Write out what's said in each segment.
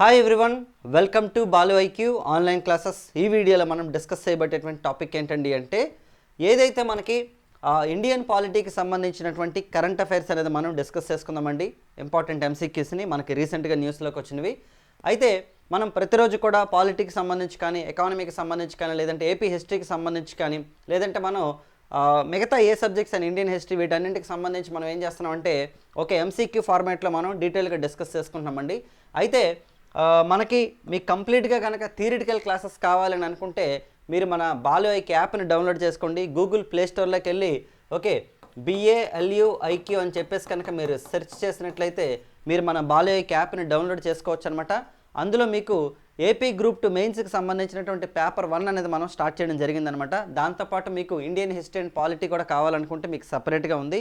Hi everyone welcome to Balu IQ online classes ఈ వీడియోలో మనం డిస్కస్ చేయబట్టేటువంటి టాపిక్ ఏంటండి అంటే ఏదైతే మనకి ఇండియన్ పాలిటీకి సంబంధించినటువంటి కరెంట్ అఫైర్స్ అనేది మనం డిస్కస్ చేసుకుందామండి. ఇంపార్టెంట్ ఎంసీక్యూస్ని మనకి రీసెంట్గా న్యూస్లోకి వచ్చినవి. అయితే మనం ప్రతిరోజు కూడా పాలిటీకి సంబంధించి కానీ ఎకానమీకి సంబంధించి కానీ లేదంటే ఏపీ హిస్టరీకి సంబంధించి కానీ లేదంటే మనం మిగతా ఏ సబ్జెక్ట్స్ అండ్ ఇండియన్ హిస్టరీ వీటన్నింటికి సంబంధించి మనం ఏం చేస్తున్నామంటే ఓకే ఎంసీక్యూ ఫార్మాట్లో మనం డీటెయిల్గా డిస్కస్ చేసుకుంటున్నామండి. అయితే మనకి మీకు కంప్లీట్గా కనుక థియరిటికల్ క్లాసెస్ కావాలని అనుకుంటే మీరు మన బాలుఐకి యాప్ని డౌన్లోడ్ చేసుకోండి. గూగుల్ ప్లే స్టోర్లోకి వెళ్ళి ఓకే బిఏఎల్యుఐక్యూ అని చెప్పేసి కనుక మీరు సెర్చ్ చేసినట్లయితే మీరు మన బాలుఐకి యాప్ని డౌన్లోడ్ చేసుకోవచ్చు అనమాట అందులో మీకు ఏపీ గ్రూప్ టు మెయిన్స్కి సంబంధించినటువంటి పేపర్ వన్ అనేది మనం స్టార్ట్ చేయడం జరిగిందనమాట దాంతోపాటు మీకు ఇండియన్ హిస్టరీ అండ్ పాలిటీ కూడా కావాలనుకుంటే మీకు సపరేట్గా ఉంది.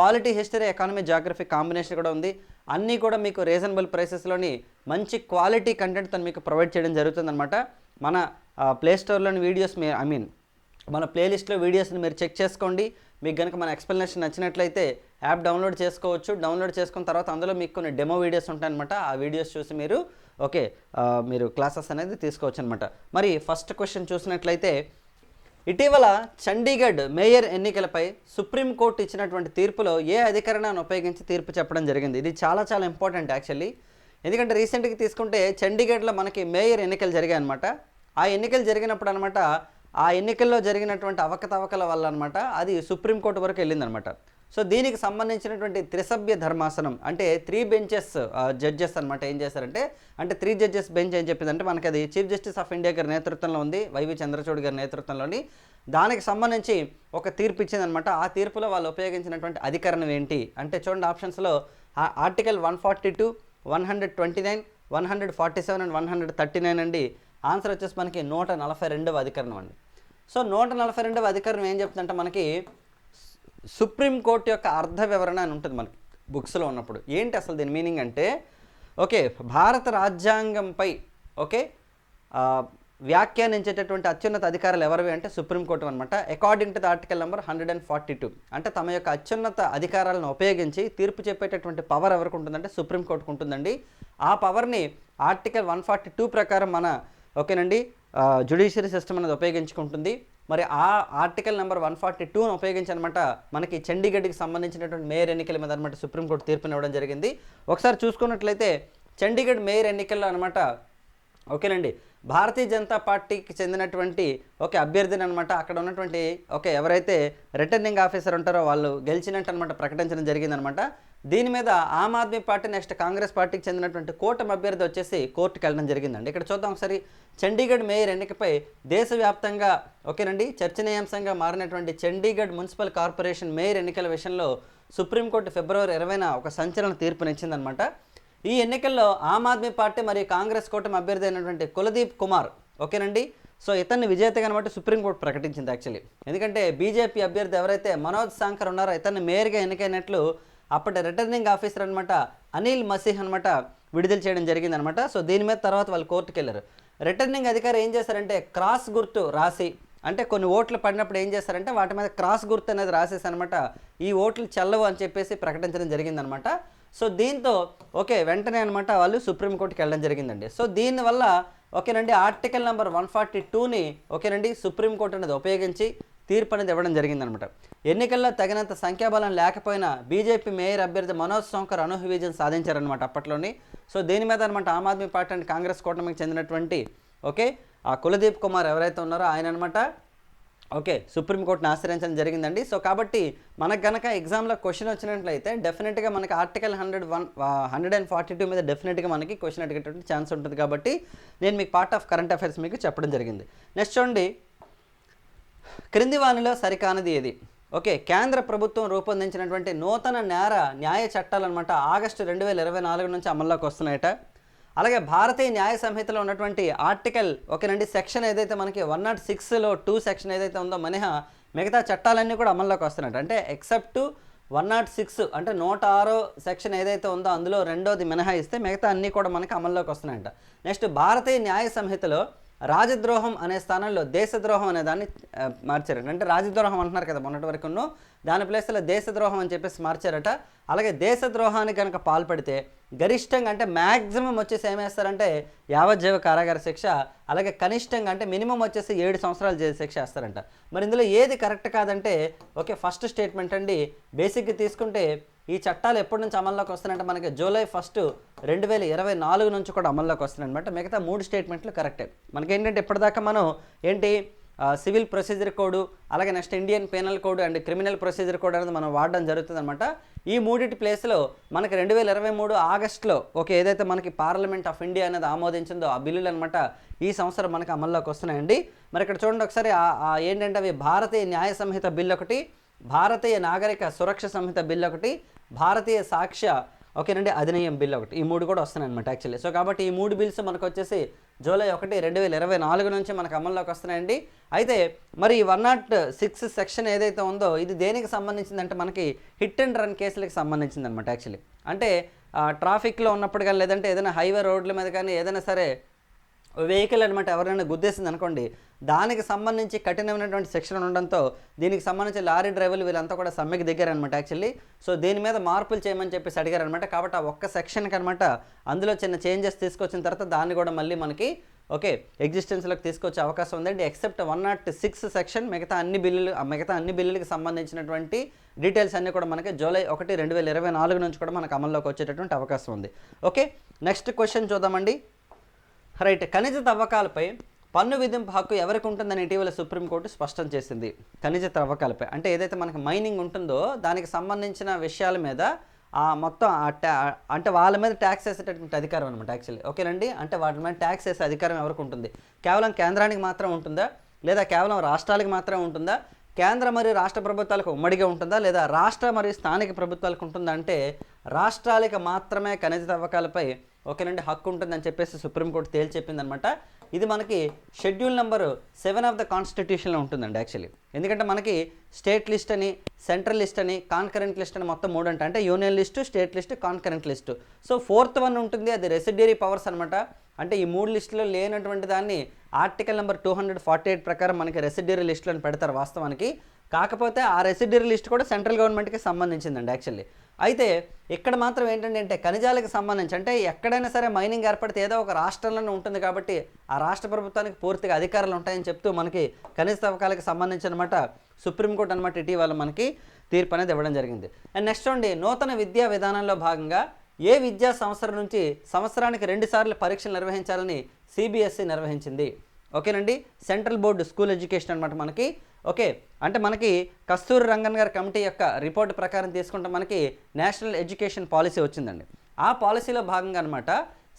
Polity history economy geography combination కూడా ఉంది. అన్నీ కూడా మీకు రీజనబుల్ ప్రైసెస్లోని మంచి క్వాలిటీ కంటెంట్ తను మీకు ప్రొవైడ్ చేయడం జరుగుతుందన్నమాట. మన ప్లే స్టోర్లోని వీడియోస్ మీ ఐ మీన్ మన ప్లేలిస్ట్లో వీడియోస్ని మీరు చెక్ చేసుకోండి. మీకు కనుక మన ఎక్స్ప్లెనేషన్ నచ్చినట్లయితే యాప్ డౌన్లోడ్ చేసుకోవచ్చు. డౌన్లోడ్ చేసుకున్న తర్వాత అందులో మీకు కొన్ని డెమో వీడియోస్ ఉంటాయన్నమాట. ఆ వీడియోస్ చూసి మీరు ఓకే మీరు క్లాసెస్ అనేది తీసుకోవచ్చు అనమాట మరి ఫస్ట్ క్వశ్చన్ చూసినట్లయితే ఇటీవల చండీగఢ్ మేయర్ ఎన్నికలపై సుప్రీంకోర్టు ఇచ్చినటువంటి తీర్పులో ఏ అధికరణాన్ని ఉపయోగించి తీర్పు చెప్పడం జరిగింది? ఇది చాలా చాలా ఇంపార్టెంట్ యాక్చువల్లీ. ఎందుకంటే రీసెంట్గా తీసుకుంటే చండీగఢ్లో మనకి మేయర్ ఎన్నికలు జరిగాయి అనమాట ఆ ఎన్నికలు జరిగినప్పుడు అనమాట ఆ ఎన్నికల్లో జరిగినటువంటి అవకతవకల వల్ల అనమాట అది సుప్రీంకోర్టు వరకు వెళ్ళిందనమాట సో దీనికి సంబంధించినటువంటి త్రిసభ్య ధర్మాసనం అంటే త్రీ బెంచెస్ జడ్జెస్ అనమాట ఏం చేశారంటే అంటే త్రీ జడ్జెస్ బెంచ్ ఏం చెప్పిందంటే మనకి అది చీఫ్ జస్టిస్ ఆఫ్ ఇండియా గారి నేతృత్వంలో ఉంది వైవి చంద్రచూడ్ గారి నేతృత్వంలోని దానికి సంబంధించి ఒక తీర్పు ఇచ్చిందనమాట ఆ తీర్పులో వాళ్ళు ఉపయోగించినటువంటి అధికరణం ఏంటి? అంటే చూడండి ఆప్షన్స్లో article one forty two one hundred twenty nine one hundred forty seven and one hundred thirty nine అండి. ఆన్సర్ వచ్చేసి మనకి నూట నలభై రెండవ అధికరణం అండి. సో నూట నలభై రెండవ అధికరణం ఏం చెప్తుందంటే మనకి సుప్రీంకోర్టు యొక్క అర్థ వివరణ అని ఉంటుంది మనకి బుక్స్లో ఉన్నప్పుడు. ఏంటి అసలు దీని మీనింగ్ అంటే ఓకే భారత రాజ్యాంగంపై ఓకే వ్యాఖ్యానించేటటువంటి అత్యున్నత అధికారాలు ఎవరివి అంటే సుప్రీంకోర్టు అనమాట according to the article number hundred and forty two అంటే తమ యొక్క అత్యున్నత అధికారాలను ఉపయోగించి తీర్పు చెప్పేటటువంటి పవర్ ఎవరికి ఉంటుందంటే సుప్రీంకోర్టుకు ఉంటుందండి. ఆ పవర్ని ఆర్టికల్ వన్ ఫార్టీ టూ ప్రకారం మన ఓకేనండి జుడిషియరీ సిస్టమ్ అనేది ఉపయోగించుకుంటుంది. మరి ఆ ఆర్టికల్ నెంబర్ వన్ ఫార్టీ టూను ఉపయోగించి అనమాట మనకి చండీగఢ్కి సంబంధించినటువంటి మేయర్ ఎన్నికల మీద అనమాట సుప్రీంకోర్టు తీర్పునివ్వడం జరిగింది. ఒకసారి చూసుకున్నట్లయితే చండీగఢ్ మేయర్ ఎన్నికల్లో అనమాట ఓకేనండి. భారతీయ జనతా పార్టీకి చెందినటువంటి ఒక అభ్యర్థిని అనమాట అక్కడ ఉన్నటువంటి ఓకే ఎవరైతే రిటర్నింగ్ ఆఫీసర్ ఉంటారో వాళ్ళు గెలిచినట్టు అనమాట ప్రకటించడం జరిగిందనమాట. దీని మీద ఆమ్ ఆద్మీ పార్టీ నెక్స్ట్ కాంగ్రెస్ పార్టీకి చెందినటువంటి కూటమి అభ్యర్థి వచ్చేసి కోర్టుకు వెళ్ళడం జరిగిందండి. ఇక్కడ చూద్దాం ఒకసారి. చండీగఢ్ మేయర్ ఎన్నికపై దేశవ్యాప్తంగా ఓకేనండి చర్చనీయాంశంగా మారినటువంటి చండీగఢ్ మున్సిపల్ కార్పొరేషన్ మేయర్ ఎన్నికల విషయంలో సుప్రీంకోర్టు ఫిబ్రవరి ఇరవైన ఒక సంచలన తీర్పునిచ్చిందనమాట ఈ ఎన్నికల్లో ఆమ్ ఆద్మీ పార్టీ మరియు కాంగ్రెస్ కూటమి అభ్యర్థి అయినటువంటి కులదీప్ కుమార్ ఓకేనండి సో ఇతన్ని విజేతగా అనమాట సుప్రీంకోర్టు ప్రకటించింది యాక్చువల్లీ. ఎందుకంటే బీజేపీ అభ్యర్థి ఎవరైతే మనోజ్ సాంకర్ ఉన్నారో ఇతన్ని మేయర్గా ఎన్నికైనట్లు అప్పటి రిటర్నింగ్ ఆఫీసర్ అనమాట అనిల్ మసీహ్ అనమాట విడుదల చేయడం జరిగిందనమాట సో దీని మీద తర్వాత వాళ్ళు కోర్టుకు వెళ్ళారు. రిటర్నింగ్ అధికారి ఏం చేశారంటే క్రాస్ గుర్తు రాసి అంటే కొన్ని ఓట్లు పడినప్పుడు ఏం చేస్తారంటే వాటి మీద క్రాస్ గుర్తు అనేది రాసేసి అనమాట ఈ ఓట్లు చెల్లవు అని చెప్పేసి ప్రకటించడం జరిగిందనమాట సో దీంతో ఓకే వెంటనే అనమాట వాళ్ళు సుప్రీంకోర్టుకి వెళ్ళడం జరిగిందండి. సో దీనివల్ల ఓకేనండి ఆర్టికల్ నెంబర్ వన్ ఫార్టీ టూని ఓకేనండి సుప్రీంకోర్టు అనేది ఉపయోగించి తీర్పు అనేది ఇవ్వడం జరిగిందనమాట. ఎన్నికల్లో తగినంత సంఖ్యాబలం లేకపోయినా బీజేపీ మేయర్ అభ్యర్థి మనోజ్ శంకర్ అనూహ్య విజయం సాధించారనమాట అప్పట్లోని. సో దీని మీద అనమాట ఆమ్ ఆద్మీ పార్టీ అండ్ కాంగ్రెస్ కూటమికి చెందినటువంటి ఓకే ఆ కులదీప్ కుమార్ ఎవరైతే ఉన్నారో ఆయన అనమాట ఓకే సుప్రీంకోర్టుని ఆశ్రయించడం జరిగిందండి. సో కాబట్టి మనకు గనక ఎగ్జామ్లో క్వశ్చన్ వచ్చినట్లయితే డెఫినెట్గా మనకి article hundred one hundred and forty two మీద డెఫినెట్గా మనకి క్వశ్చన్ అడిగేటువంటి ఛాన్స్ ఉంటుంది. కాబట్టి నేను మీకు పార్ట్ ఆఫ్ కరెంట్ అఫైర్స్ మీకు చెప్పడం జరిగింది. నెక్స్ట్ చూడండి క్రింది వానిలో సరికానది ఏది? ఓకే కేంద్ర ప్రభుత్వం రూపొందించినటువంటి నూతన నేర న్యాయ చట్టాలు అనమాట ఆగస్టు రెండు వేల ఇరవై నాలుగు నుంచి అమల్లోకి వస్తున్నాయట. అలాగే భారతీయ న్యాయ సంహితలో ఉన్నటువంటి ఆర్టికల్ ఓకేనండి సెక్షన్ ఏదైతే మనకి వన్ నాట్ సిక్స్లో టూ సెక్షన్ ఏదైతే ఉందో మినహా మిగతా చట్టాలన్నీ కూడా అమల్లోకి వస్తున్నాయట. అంటే ఎక్సెప్ట్ వన్ నాట్ సిక్స్ అంటే నూట ఆరో సెక్షన్ ఏదైతే ఉందో అందులో రెండోది మినహాయిస్తే మిగతా అన్నీ కూడా మనకి అమల్లోకి వస్తున్నాయంట. నెక్స్ట్ భారతీయ న్యాయ సంహితలో రాజద్రోహం అనే స్థానంలో దేశద్రోహం అనే దాన్ని మార్చారట. అంటే రాజద్రోహం అంటున్నారు కదా మొన్నటి వరకును. దాని ప్లేస్లో దేశద్రోహం అని చెప్పేసి మార్చారట. అలాగే దేశద్రోహానికి కనుక పాల్పడితే గరిష్టంగా అంటే మ్యాక్సిమం వచ్చేసి ఏమేస్తారంటే యావజ్జీవ కారాగార శిక్ష అలాగే కనిష్టంగా అంటే మినిమం వచ్చేసి ఏడు సంవత్సరాలు జైలు శిక్ష వేస్తారంట. మరి ఇందులో ఏది కరెక్ట్ కాదంటే ఓకే ఫస్ట్ స్టేట్మెంట్ అండి. బేసిక్గా తీసుకుంటే ఈ చట్టాలు ఎప్పటి నుంచి అమల్లోకి వస్తున్నాయంటే మనకి జూలై ఫస్ట్ రెండు వేల ఇరవై నాలుగు నుంచి కూడా అమల్లోకి వస్తున్నాయి అనమాట మిగతా మూడు స్టేట్మెంట్లు కరెక్టే. మనకి ఏంటంటే ఇప్పటిదాకా మనం ఏంటి సివిల్ ప్రొసీజర్ కోడ్ అలాగే next Indian penal code and criminal procedure code అనేది మనం వాడడం జరుగుతుంది అనమాట ఈ మూడింటి ప్లేస్లో మనకి రెండు వేల ఇరవై మూడు ఆగస్టులో ఓకే ఏదైతే మనకి పార్లమెంట్ ఆఫ్ ఇండియా అనేది ఆమోదించిందో ఆ బిల్లులు అనమాట ఈ సంవత్సరం మనకి అమల్లోకి వస్తున్నాయండి. మరి ఇక్కడ చూడండి ఒకసారి ఏంటంటే అవి భారతీయ న్యాయ సంహిత బిల్ ఒకటి భారతీయ నాగరిక సురక్ష సంహిత బిల్ ఒకటి భారతీయ సాక్ష్య ఓకేనండి అధినయం బిల్ ఒకటి. ఈ మూడు కూడా వస్తున్నాయి అనమాట యాక్చువల్లీ సో కాబట్టి ఈ మూడు బిల్స్ మనకు వచ్చేసి జూలై ఒకటి రెండు వేల ఇరవై నాలుగు నుంచి మనకు అమల్లోకి వస్తున్నాయండి. అయితే మరి ఈ వన్ నాట్ సిక్స్ సెక్షన్ ఏదైతే ఉందో ఇది దేనికి సంబంధించిందంటే మనకి హిట్ అండ్ రన్ కేసులకు సంబంధించింది అనమాట యాక్చువల్లీ అంటే ట్రాఫిక్లో ఉన్నప్పుడు కానీ లేదంటే ఏదైనా హైవే రోడ్ల మీద కానీ ఏదైనా సరే వెహికల్ అనమాట ఎవరైనా గుద్దేసింది అనుకోండి దానికి సంబంధించి కఠినమైనటువంటి శిక్షణ ఉండడంతో దీనికి సంబంధించి లారీ డ్రైవర్లు వీళ్ళంతా కూడా సమ్మెకి దిగారనమాట యాక్చువల్లీ. సో దీని మీద మార్పులు చేయమని చెప్పేసి అడిగారనమాట కాబట్టి ఆ ఒక్క సెక్షన్కి అనమాట అందులో చిన్న చేంజెస్ తీసుకొచ్చిన తర్వాత దాన్ని కూడా మళ్ళీ మనకి ఓకే ఎగ్జిస్టెన్స్లోకి తీసుకొచ్చే అవకాశం ఉందండి. Except one not six section మిగతా అన్ని బిల్లులు మిగతా అన్ని బిల్లులకు సంబంధించినటువంటి డీటెయిల్స్ అన్నీ కూడా మనకి జూలై ఒకటి రెండు వేల ఇరవై నాలుగు నుంచి కూడా మనకు అమల్లోకి వచ్చేటటువంటి అవకాశం ఉంది. ఓకే నెక్స్ట్ క్వశ్చన్ చూద్దామండి. రైట్ ఖనిజ తవ్వకాలపై పన్ను విధింపు హక్కు ఎవరికి ఉంటుందని ఇటీవల సుప్రీంకోర్టు స్పష్టం చేసింది. ఖనిజ తవ్వకాలపై. అంటే ఏదైతే మనకి మైనింగ్ ఉంటుందో దానికి సంబంధించిన విషయాల మీద ఆ మొత్తం ఆ టా అంటే వాళ్ళ మీద ట్యాక్స్ వేసేటటువంటి అధికారం అనమాట యాక్చువల్లీ. ఓకేనండి? అంటే వాటి మీద ట్యాక్స్ వేసే అధికారం ఎవరికి ఉంటుంది కేవలం కేంద్రానికి మాత్రం ఉంటుందా? లేదా కేవలం రాష్ట్రాలకు మాత్రమే ఉంటుందా? కేంద్ర మరియు రాష్ట్ర ప్రభుత్వాలకు ఉమ్మడిగా ఉంటుందా? లేదా రాష్ట్ర మరియు స్థానిక ప్రభుత్వాలకు ఉంటుందా? అంటే రాష్ట్రాలకు మాత్రమే ఖనిజ తవ్వకాలపై ఓకేనండి హక్కు ఉంటుందని చెప్పేసి సుప్రీంకోర్టు తేల్చి చెప్పిందనమాట ఇది మనకి schedule number seven of the కాన్స్టిట్యూషన్లో ఉంటుందండి యాక్చువల్లీ. ఎందుకంటే మనకి స్టేట్ లిస్ట్ అని సెంట్రల్ లిస్ట్ అని కాన్కరెంట్ లిస్ట్ అని మొత్తం మూడు అంటే అంటే union list state list concurrent list. So fourth one ఉంటుంది అది రెసిడరీ పవర్స్ అనమాట. అంటే ఈ మూడు లిస్టులో లేనటువంటి దాన్ని article number two hundred forty eight ప్రకారం మనకి రెసిడరీ లిస్టులను పెడతారు వాస్తవానికి. కాకపోతే ఆ రెసిడరీ లిస్ట్ కూడా సెంట్రల్ గవర్నమెంట్కి సంబంధించిందండి యాక్చువల్లీ. అయితే ఇక్కడ మాత్రం ఏంటంటే అంటే ఖనిజాలకు సంబంధించి అంటే ఎక్కడైనా సరే మైనింగ్ ఏర్పడితే ఏదో ఒక రాష్ట్రంలోనే ఉంటుంది కాబట్టి ఆ రాష్ట్ర ప్రభుత్వానికి పూర్తిగా అధికారాలు ఉంటాయని చెప్తూ మనకి ఖనిజ తవ్వకాలకు సంబంధించి అనమాట సుప్రీంకోర్టు అనమాట ఇటీవల మనకి తీర్పు అనేది ఇవ్వడం జరిగింది. అండ్ నెక్స్ట్ అండి నూతన విద్యా విధానంలో భాగంగా ఏ విద్యా సంవత్సరం నుంచి సంవత్సరానికి రెండుసార్లు పరీక్షలు నిర్వహించాలని సిబిఎస్ఈ నిర్వహించింది. ఓకేనండి? సెంట్రల్ బోర్డు స్కూల్ ఎడ్యుకేషన్ అనమాట మనకి. ఓకే అంటే మనకి కస్తూరి రంగన్ గారి కమిటీ యొక్క రిపోర్ట్ ప్రకారం తీసుకుంటే మనకి నేషనల్ ఎడ్యుకేషన్ పాలసీ వచ్చిందండి. ఆ పాలసీలో భాగంగా అనమాట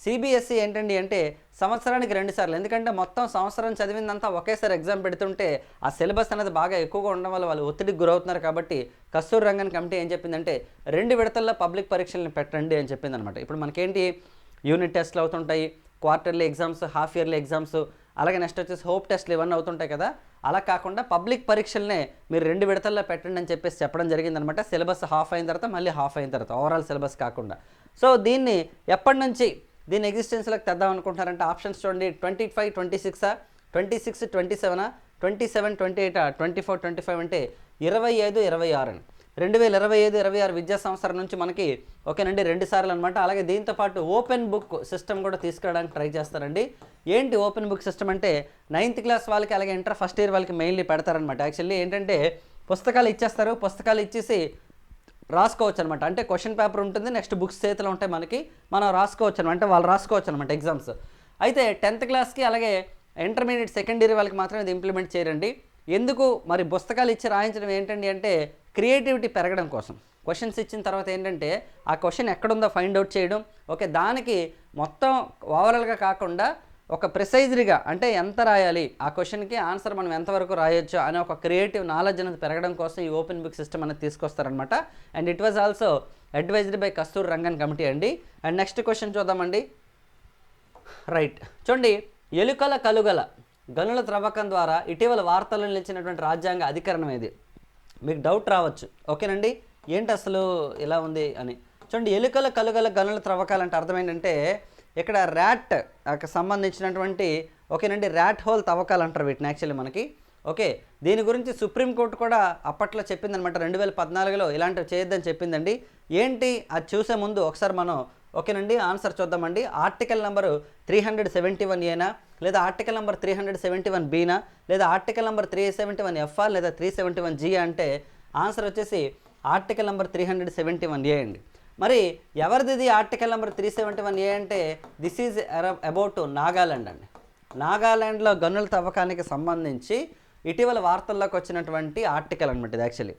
సిబిఎస్ఈ ఏంటండి అంటే సంవత్సరానికి రెండు సార్లు ఎందుకంటే మొత్తం సంవత్సరం చదివిందంతా ఒకేసారి ఎగ్జామ్ పెడుతుంటే ఆ సిలబస్ అనేది బాగా ఎక్కువగా ఉండడం వల్ల వాళ్ళు ఒత్తిడికి గురవుతున్నారు కాబట్టి కస్తూరి రంగన్ కమిటీ ఏం చెప్పిందంటే రెండు విడతల్లో పబ్లిక్ పరీక్షలను పెట్టండి అని చెప్పింది అనమాట ఇప్పుడు మనకేంటి యూనిట్ టెస్ట్లు అవుతుంటాయి quarterly exams half yearly exams అలాగే నెక్స్ట్ వచ్చేసి హోప్ టెస్ట్లు ఇవన్నీ అవుతుంటాయి కదా. అలా కాకుండా పబ్లిక్ పరీక్షలనే మీరు రెండు విడతల్లో పెట్టండి అని చెప్పేసి చెప్పడం జరిగిందనమాట. సిలబస్ హాఫ్ అయిన తర్వాత మళ్ళీ హాఫ్ అయిన తర్వాత ఓవరాల్ సిలబస్ కాకుండా. సో దీన్ని ఎప్పటి నుంచి దీని ఎగ్జిస్టెన్స్లోకి తెద్దాం అనుకుంటున్నారంటే ఆప్షన్స్ చూడండి. ట్వంటీ ఫైవ్ ట్వంటీ సిక్సా ట్వంటీ సిక్స్ ట్వంటీ సెవెనా ట్వంటీ సెవెన్ ట్వంటీ ఎయిటా ట్వంటీ ఫోర్ ట్వంటీ ఫైవ్ అంటే ఇరవై ఐదు ఇరవై ఆరు అని. రెండు వేల ఇరవై ఐదు ఇరవై ఆరు విద్యా సంవత్సరం నుంచి మనకి ఓకేనండి రెండు సార్లు అనమాట అలాగే దీంతో పాటు ఓపెన్ బుక్ సిస్టమ్ కూడా తీసుకురావడానికి ట్రై చేస్తారండి. ఏంటి ఓపెన్ బుక్ సిస్టమ్ అంటే నైన్త్ క్లాస్ వాళ్ళకి అలాగే ఇంటర్ ఫస్ట్ ఇయర్ వాళ్ళకి మెయిన్లీ పెడతారనమాట యాక్చువల్లీ ఏంటంటే పుస్తకాలు ఇచ్చేస్తారు. పుస్తకాలు ఇచ్చేసి రాసుకోవచ్చు అనమాట అంటే క్వశ్చన్ పేపర్ ఉంటుంది నెక్స్ట్ బుక్స్ చేతిలో ఉంటాయి మనకి. మనం రాసుకోవచ్చు అనమాట అంటే వాళ్ళు రాసుకోవచ్చు అనమాట ఎగ్జామ్స్. అయితే టెన్త్ క్లాస్కి అలాగే ఇంటర్మీడియట్ సెకండ్ ఇయర్ వాళ్ళకి మాత్రం ఇది ఇంప్లిమెంట్ చేయరండి. ఎందుకు? మరి పుస్తకాలు ఇచ్చి రాయించడం ఏంటండి అంటే క్రియేటివిటీ పెరగడం కోసం. క్వశ్చన్స్ ఇచ్చిన తర్వాత ఏంటంటే ఆ క్వశ్చన్ ఎక్కడుందో ఫైండ్ అవుట్ చేయడం. ఓకే దానికి మొత్తం ఓవరాల్గా కాకుండా ఒక ప్రిసైజ్రీగా అంటే ఎంత రాయాలి ఆ క్వశ్చన్కి ఆన్సర్ మనం ఎంతవరకు రాయొచ్చు అనే ఒక క్రియేటివ్ నాలెడ్జ్ అనేది పెరగడం కోసం ఈ ఓపెన్ బుక్ సిస్టమ్ అనేది తీసుకొస్తారనమాట and it was also advised by Kasturi Rangan committee అండి. అండ్ నెక్స్ట్ క్వశ్చన్ చూద్దామండి. రైట్. చూడండి ఎలుకల కలుగల గనుల త్రవ్వకం ద్వారా ఇటీవల వార్తల్లో నిలిచినటువంటి రాజ్యాంగ అధికరణం ఇది మీకు డౌట్ రావచ్చు. ఓకేనండి? ఏంటి అసలు ఇలా ఉంది అని. చూడండి ఎలుకల కలుగల గనుల త్రవ్వకాలంటే అర్థం ఏంటంటే ఇక్కడ ర్యాట్ సంబంధించినటువంటి ఓకేనండి ర్యాట్ హోల్ తవ్వకాలు అంటారు వీటిని యాక్చువల్లీ మనకి. ఓకే దీని గురించి సుప్రీంకోర్టు కూడా అప్పట్లో చెప్పిందనమాట రెండు వేల పద్నాలుగులో ఇలాంటివి చేయొద్దని చెప్పిందండి. ఏంటి? అది చూసే ముందు ఒకసారి మనం ఓకేనండి ఆన్సర్ చూద్దామండి. Article number three hundred seventy one ఏనా లేదా article number three hundred seventy one బీనా లేదా article number three seventy one FR లేదా త్రీ సెవెంటీ వన్ జీ అంటే ఆన్సర్ వచ్చేసి article number three hundred seventy one A అండి. మరి ఎవరిది article number three seventy one A అంటే దిస్ ఈజ్ అబౌట్ నాగాలాండ్ అండి. నాగాలాండ్లో గనుల తవ్వకానికి సంబంధించి ఇటీవల వార్తల్లోకి వచ్చినటువంటి ఆర్టికల్ అనమాట ఇది actually.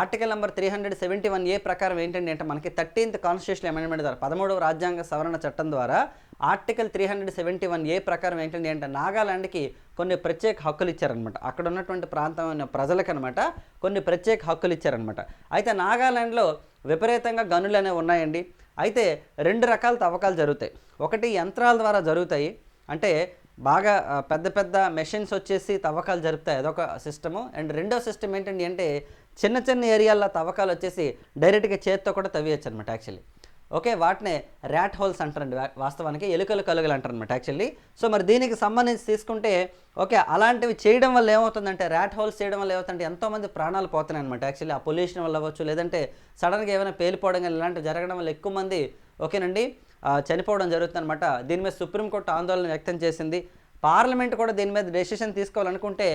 Article number three hundred seventy one A ప్రకారం ఏంటంటే అంటే మనకి థర్టీన్త్ కాన్స్టిట్యూషన్ అమెండ్మెంట్ ద్వారా పదమూడవ రాజ్యాంగ సవరణ చట్టం ద్వారా article three hundred seventy one A ప్రకారం ఏంటంటే అంటే నాగాలాండ్కి కొన్ని ప్రత్యేక హక్కులు ఇచ్చారనమాట అక్కడ ఉన్నటువంటి ప్రాంతమైన ప్రజలకనమాట కొన్ని ప్రత్యేక హక్కులు ఇచ్చారనమాట అయితే నాగాలాండ్లో విపరీతంగా గనులు అనేవి ఉన్నాయండి. అయితే రెండు రకాల తవ్వకాలు జరుగుతాయి. ఒకటి యంత్రాల ద్వారా జరుగుతాయి. అంటే బాగా పెద్ద పెద్ద మెషిన్స్ వచ్చేసి తవ్వకాలు జరుపుతాయి. అదొక సిస్టము అండ్ రెండో సిస్టమ్ ఏంటంటే అంటే చిన్న చిన్న ఏరియాల్లో తవ్వకాలు వచ్చేసి డైరెక్ట్గా చేత్తో కూడా తవ్వేయచ్చు అనమాట యాక్చువల్లీ ఓకే వాటినే ర్యాట్ హోల్స్ అంటారండి వా- వాస్తవానికి ఎలుకలు కలుగులు అంటారు అనమాట యాక్చువల్లీ సో మరి దీనికి సంబంధించి తీసుకుంటే ఓకే అలాంటివి చేయడం వల్ల ఏమవుతుందంటే ర్యాట్ హోల్స్ చేయడం వల్ల ఏమవుతుందంటే ఎంతోమంది ప్రాణాలు పోతున్నాయి అనమాట యాక్చువల్లీ ఆ పొల్యూషన్ వల్ల అవ్వచ్చు లేదంటే సడన్గా ఏమైనా పేలిపోవడం కానీ ఇలాంటివి జరగడం వల్ల ఎక్కువ మంది ఓకేనండి? చనిపోవడం జరుగుతుందన్నమాట. దీని మీద సుప్రీంకోర్టు ఆందోళన వ్యక్తం చేసింది. పార్లమెంట్ కూడా దీని మీద డెసిషన్ తీసుకోవాలనుకుంటే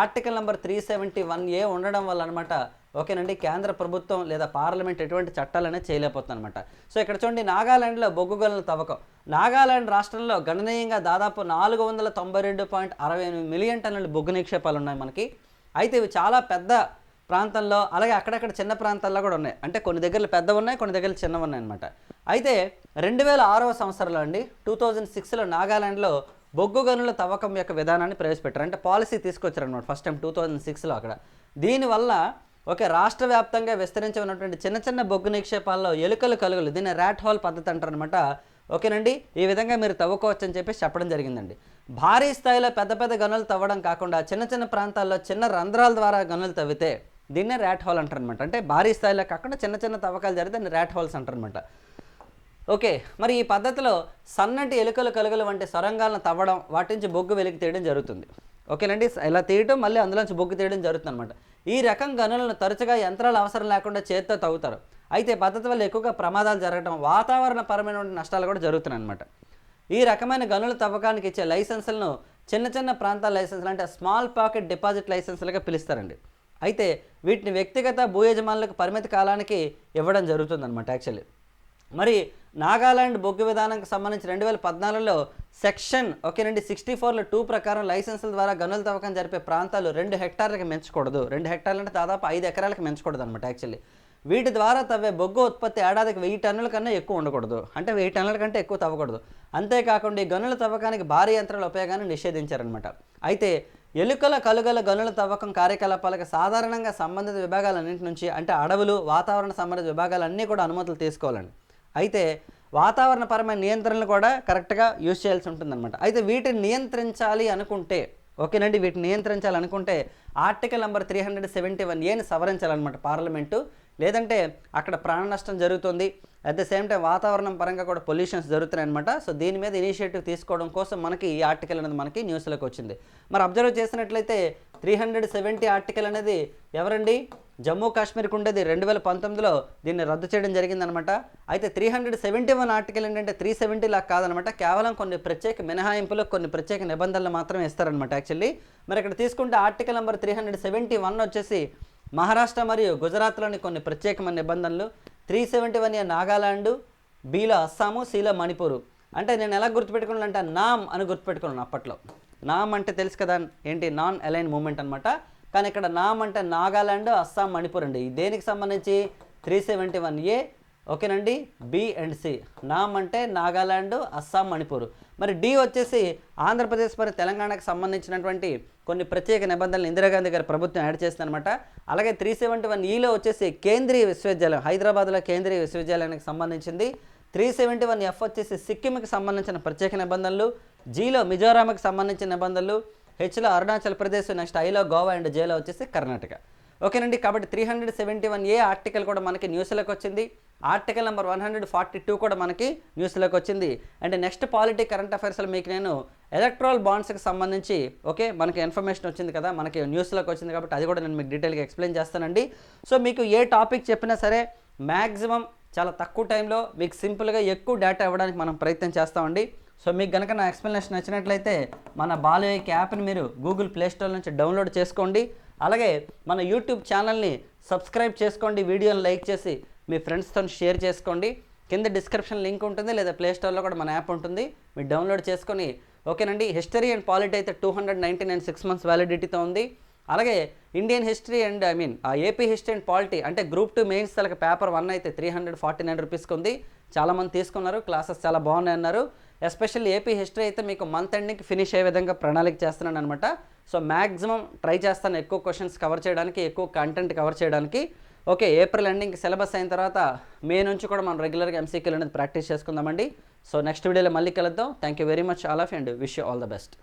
article number three seventy one A ఉండడం వల్ల అనమాట ఓకేనండి కేంద్ర ప్రభుత్వం లేదా పార్లమెంట్ ఎటువంటి చట్టాలనే చేయలేకపోతుంది అనమాట సో ఇక్కడ చూడండి నాగాలాండ్లో బొగ్గు తవ్వకం. నాగాలాండ్ రాష్ట్రంలో గణనీయంగా దాదాపు నాలుగు వందల తొంభై రెండు పాయింట్ అరవై ఎనిమిది మిలియన్ టన్నుల బొగ్గు నిక్షేపాలు ఉన్నాయి మనకి. అయితే ఇవి చాలా పెద్ద ప్రాంతంలో అలాగే అక్కడక్కడ చిన్న ప్రాంతాల్లో కూడా ఉన్నాయి. అంటే కొన్ని దగ్గరలు పెద్ద ఉన్నాయి కొన్ని దగ్గరలు చిన్నవి ఉన్నాయి అనమాట అయితే రెండు వేల ఆరవ సంవత్సరంలో అండి టూ థౌజండ్ సిక్స్లో నాగాలాండ్లో బొగ్గు గనుల తవ్వకం యొక్క విధానాన్ని ప్రవేశపెట్టారు. అంటే పాలసీ తీసుకొచ్చారు అనమాట ఫస్ట్ టైం టూ థౌజండ్ సిక్స్లో అక్కడ. దీనివల్ల ఓకే రాష్ట్ర వ్యాప్తంగా విస్తరించి ఉన్నటువంటి చిన్న చిన్న బొగ్గు నిక్షేపాల్లో ఎలుకలు కలుగులు దీన్ని ర్యాట్ హోల్ పద్ధతి అంటారనమాట ఓకేనండి? ఈ విధంగా మీరు తవ్వుకోవచ్చు అని చెప్పేసి చెప్పడం జరిగిందండి. భారీ స్థాయిలో పెద్ద పెద్ద గనులు తవ్వడం కాకుండా చిన్న చిన్న ప్రాంతాల్లో చిన్న రంధ్రాల ద్వారా గనులు తవ్వితే దీన్నే ర్యాట్ హాల్ అంటారనమాట. అంటే భారీ స్థాయిలో కాకుండా చిన్న చిన్న తవ్వకాలు జరిగితే దాన్ని ర్యాట్ హాల్స్ అంటారనమాట. ఓకే మరి ఈ పద్ధతిలో సన్నటి ఎలుకలు కలుగులు వంటి సొరంగాలను తవ్వడం వాటి నుంచి బొగ్గు వెలికి తీయడం జరుగుతుంది. ఓకేనండి ఇలా తీయడం మళ్ళీ అందులోంచి బొగ్గు తీయడం జరుగుతుంది అనమాట ఈ రకం గనులను తరచుగా యంత్రాలు అవసరం లేకుండా చేత్తో తవ్వుతారు. అయితే పద్ధతి వల్ల ఎక్కువగా ప్రమాదాలు జరగడం వాతావరణ పరమైన నష్టాలు కూడా జరుగుతున్నాయి అనమాట ఈ రకమైన గనుల తవ్వకానికి ఇచ్చే లైసెన్సులను చిన్న చిన్న ప్రాంతాల లైసెన్సులు అంటే స్మాల్ పాకెట్ డిపాజిట్ లైసెన్సులుగా పిలుస్తారండి. అయితే వీటిని వ్యక్తిగత భూ యజమానులకు పరిమిత కాలానికి ఇవ్వడం జరుగుతుందన్నమాట యాక్చువల్లీ. మరి నాగాలాండ్ బొగ్గు విధానానికి సంబంధించి రెండు వేల పద్నాలుగులో సెక్షన్ ఓకేనండి సిక్స్టీ ఫోర్లో టూ ప్రకారం లైసెన్సుల ద్వారా గనుల తవ్వకం జరిపే ప్రాంతాలు రెండు హెక్టార్లకు పెంచకూడదు రెండు హెక్టార్లు అంటే దాదాపు ఐదు ఎకరాలకు పెంచకూడదు అనమాట యాక్చువల్లీ. వీటి ద్వారా తవ్వే బొగ్గు ఉత్పత్తి ఏడాదికి వెయ్యి టన్నుల కన్నా ఎక్కువ ఉండకూడదు. అంటే వెయ్యి టన్నుల కంటే ఎక్కువ తవ్వకూడదు. అంతేకాకుండా ఈ గనుల తవ్వకానికి భారీ యంత్రాల ఉపయోగాన్ని నిషేధించారనమాట అయితే ఎలుకల కలుగల గనుల తవ్వకం కార్యకలాపాలకు సాధారణంగా సంబంధిత విభాగాలన్నింటి నుంచి అంటే అడవులు వాతావరణ సంబంధిత విభాగాలన్నీ కూడా అనుమతులు తీసుకోవాలండి. అయితే వాతావరణపరమైన నియంత్రణలు కూడా కరెక్ట్గా యూజ్ చేయాల్సి ఉంటుందన్నమాట. అయితే వీటిని నియంత్రించాలి అనుకుంటే ఓకేనండి వీటిని నియంత్రించాలనుకుంటే article number three hundred seventy one ఏని సవరించాలన్నమాట పార్లమెంటు. లేదంటే అక్కడ ప్రాణ నష్టం జరుగుతుంది అట్ ద సేమ్ టైం వాతావరణం పరంగా కూడా పొల్యూషన్స్ జరుగుతున్నాయి అనమాట సో దీని మీద ఇనిషియేటివ్ తీసుకోవడం కోసం మనకి ఈ ఆర్టికల్ అనేది మనకి న్యూస్లోకి వచ్చింది. మరి అబ్జర్వ్ చేసినట్లయితే త్రీ హండ్రెడ్ సెవెంటీ ఆర్టికల్ అనేది ఎవరండి? జమ్మూ కాశ్మీర్కి ఉండేది. రెండు వేల పంతొమ్మిదిలో దీన్ని రద్దు చేయడం జరిగిందనమాట అయితే three hundred seventy one article ఏంటంటే త్రీ సెవెంటీ లాగా కాదనమాట కేవలం కొన్ని ప్రత్యేక మినహాయింపులు కొన్ని ప్రత్యేక నిబంధనలు మాత్రమే ఇస్తారనమాట యాక్చువల్లీ మరి ఇక్కడ తీసుకుంటే article number three hundred seventy one వచ్చేసి మహారాష్ట్ర మరియు గుజరాత్లోని కొన్ని ప్రత్యేకమైన నిబంధనలు three seventy one A Nagaland బీలో Assam సీలో మణిపూర్. అంటే నేను ఎలా గుర్తుపెట్టుకున్నాను అంటే నామ్ అని గుర్తుపెట్టుకున్నాను అప్పట్లో. నామ్ అంటే తెలుసు కదా ఏంటి? నాన్ అలైన్ మూమెంట్ అనమాట కానీ ఇక్కడ నామ్ అంటే నాగాలాండ్ అస్సాం మణిపూర్ అండి. దేనికి సంబంధించి? త్రీ సెవెంటీ వన్ ఏ ఓకేనండి? B and C. నామ్ అంటే నాగాలాండ్ అస్సాం మణిపూర్. మరి డి వచ్చేసి ఆంధ్రప్రదేశ్ మరి తెలంగాణకు సంబంధించినటువంటి కొన్ని ప్రత్యేక నిబంధనలు ఇందిరాగాంధీ గారి ప్రభుత్వం యాడ్ చేసిందనమాట అలాగే త్రీ సెవెంటీ వన్ ఈలో వచ్చేసి కేంద్రీయ విశ్వవిద్యాలయం హైదరాబాద్లో కేంద్రీయ విశ్వవిద్యాలయానికి సంబంధించింది. త్రీ సెవెంటీ వన్ ఎఫ్ వచ్చేసి సిక్కింకి సంబంధించిన ప్రత్యేక నిబంధనలు జీలో మిజోరాంకి సంబంధించిన నిబంధనలు హెచ్లో అరుణాచల్ ప్రదేశ్ నెక్స్ట్ ఐలో గోవా అండ్ జేలో వచ్చేసి కర్ణాటక. ఓకేనండి కాబట్టి three hundred seventy one A article కూడా మనకి న్యూస్లోకి వచ్చింది. Article number one hundred forty two కూడా మనకి న్యూస్లోకి వచ్చింది. అండ్ నెక్స్ట్ పాలిటీ కరెంట్ అఫైర్స్లో మీకు నేను ఎలక్ట్రల్ బాండ్స్కి సంబంధించి ఓకే మనకి ఇన్ఫర్మేషన్ వచ్చింది కదా మనకి న్యూస్లోకి వచ్చింది కాబట్టి అది కూడా నేను మీకు డీటెయిల్గా ఎక్స్ప్లెయిన్ చేస్తానండి. సో మీకు ఏ టాపిక్ చెప్పినా సరే మ్యాక్సిమం చాలా తక్కువ టైంలో మీకు సింపుల్గా ఎక్కువ డేటా ఇవ్వడానికి మనం ప్రయత్నం చేస్తామండి. సో మీకు కనుక నా ఎక్స్ప్లెనేషన్ నచ్చినట్లయితే మన బాలయ్యకి యాప్ని మీరు గూగుల్ ప్లేస్టోర్ నుంచి డౌన్లోడ్ చేసుకోండి. అలాగే మన యూట్యూబ్ ఛానల్ని సబ్స్క్రైబ్ చేసుకోండి వీడియోని లైక్ చేసి మీ ఫ్రెండ్స్తో షేర్ చేసుకోండి. కింద డిస్క్రిప్షన్ లింక్ ఉంటుంది లేదా ప్లేస్టోర్లో కూడా మన యాప్ ఉంటుంది. మీరు డౌన్లోడ్ చేసుకొని ఓకేనండి? హిస్టరీ అండ్ పాలిటీ అయితే two hundred ninety nine six months వ్యాలిడిటీతో ఉంది. అలాగే Indian history and I mean ah AP history and polity అంటే గ్రూప్ టూ మెయిన్స్ తలకి పేపర్ వన్ అయితే త్రీ హండ్రెడ్ ఫార్టీ నైన్ రూపీస్కి ఉంది. చాలామంది తీసుకున్నారు క్లాసెస్ చాలా బాగున్నాయి అన్నారు. ఎస్పెషల్లీ ఏపీ హిస్టరీ అయితే మీకు మంత్ ఎండింగ్కి ఫినిష్ అయ్యే విధంగా ప్రణాళిక చేస్తున్నాను అనమాట సో మ్యాక్సిమం ట్రై చేస్తాను ఎక్కువ క్వశ్చన్స్ కవర్ చేయడానికి ఎక్కువ కంటెంట్ కవర్ చేయడానికి. ఓకే ఏప్రిల్ ఎండింగ్ సిలబస్ అయిన తర్వాత మే నుంచి కూడా మనం రెగ్యులర్గా ఎంసీక్యూలు అనేది ప్రాక్టీస్ చేసుకుందామండి. సో నెక్స్ట్ వీడియోలో మళ్ళీ కలుద్దాం. Thank you very much all of and wish you all the best